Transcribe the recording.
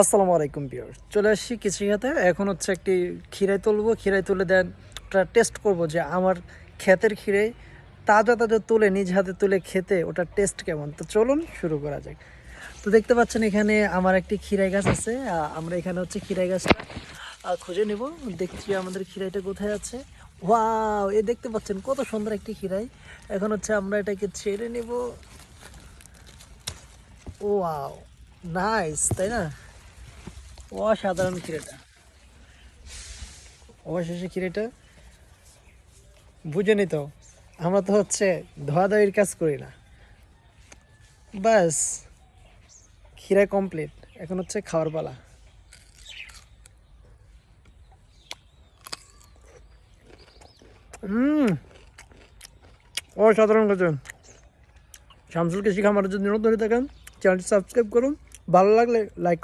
আসসালামু আলাইকুম পিওর চলে আসছি কৃষিখাতে এখন হচ্ছে একটি ক্ষীরাই তুলবো। ক্ষীরাই তুলে দেন টেস্ট করব যে আমার ক্ষেতের খিরাই তাজা তাজা তুলে, নিজ হাতে তুলে খেতে ওটা টেস্ট কেমন। তো চলুন শুরু করা যাক। তো দেখতে পাচ্ছেন এখানে আমার একটি ক্ষীরাই গাছ আছে। আমরা এখানে হচ্ছে ক্ষীরাই গাছটা খুঁজে নিব। দেখছি আমাদের ক্ষীরাইটা কোথায় আছে। ওয়াও, এ দেখতে পাচ্ছেন কত সুন্দর একটি ক্ষীরাই। এখন হচ্ছে আমরা এটাকে ছেড়ে নেব। ওয়াও, নাইস, তাই না? অসাধারণ খিরেটা অবশেষে খিরেটা বুঝে নিত, আমরা তো হচ্ছে ধোয়াধুয়ির কাজ করি না। বাস খিরা কমপ্লিট এখন হচ্ছে খাওয়ার পালা। হুম, অসাধারণ কথা শামসুল কৃষি খামারের যদি নতুন থাকেন চ্যানেলটি সাবস্ক্রাইব করুন, ভালো লাগলে লাইক